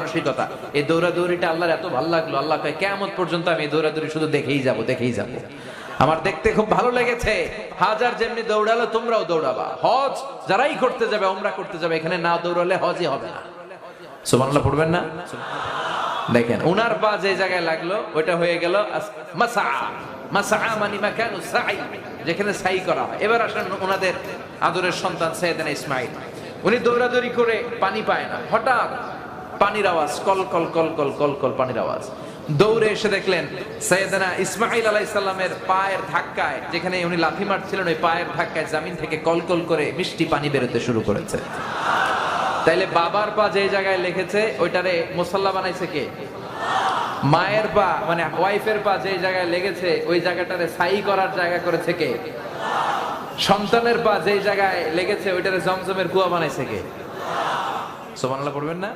মানসিকতা। এই দৌড়াদৌড়িটা আল্লাহর এত ভালো লাগল। আল্লাহ কয় কেমন পর্যন্ত আমি দৌড়াদৌড়ি শুধু দেখেই যাব দেখেই যাব। আমার দেখতে খুব ভালো লেগেছে। হাজার যেমনি দৌড়ালো, তোমরাও দৌড়াবা। হজ যারাই করতে যাবে, ওমরা করতে যাবে। এখানে না দৌড়ালে হজই হবে না। সুবহানাল্লাহ পড়বেন না? দেখেন, উনার পা যে জায়গায় লাগল, ওইটা হয়ে গেল মাসা মাসা মানে মাকানু সাই, যেখানে সাই করা হয়। এবার আসেন ওনাদের আদরের সন্তান সৈয়দনা ইসমাইল। উনি দৌড়াদৌড়ি করে পানি পায় না। হঠাৎ পানির আওয়াজ, কল কল কল কল কল কল পানির আওয়াজ। দৌড়ে এসে দেখলেন সৈয়দনা ইসমাইল আলাইসাল্লামের পায়ের ধাক্কায়, যেখানে উনি লাথি মারছিলেন, ওই পায়ের ধাক্কায় জামিন থেকে কল কল করে মিষ্টি পানি বেরোতে শুরু করেছে। তাইলে বাবার পা যে জায়গায় লিখেছে, ওইটারে মুসাল্লা বানাইছে কে? মায়ের পা মানে ওয়াইফের পা যে জায়গায় লেগেছে, ওই জায়গাটারে সাই করার জায়গা করেছে কে? সন্তানের পা যে জায়গায় লেগেছে, ওইটারে জমজমের কুয়া বানাইছে কে? সোমানাল্লাহ পড়বেন না?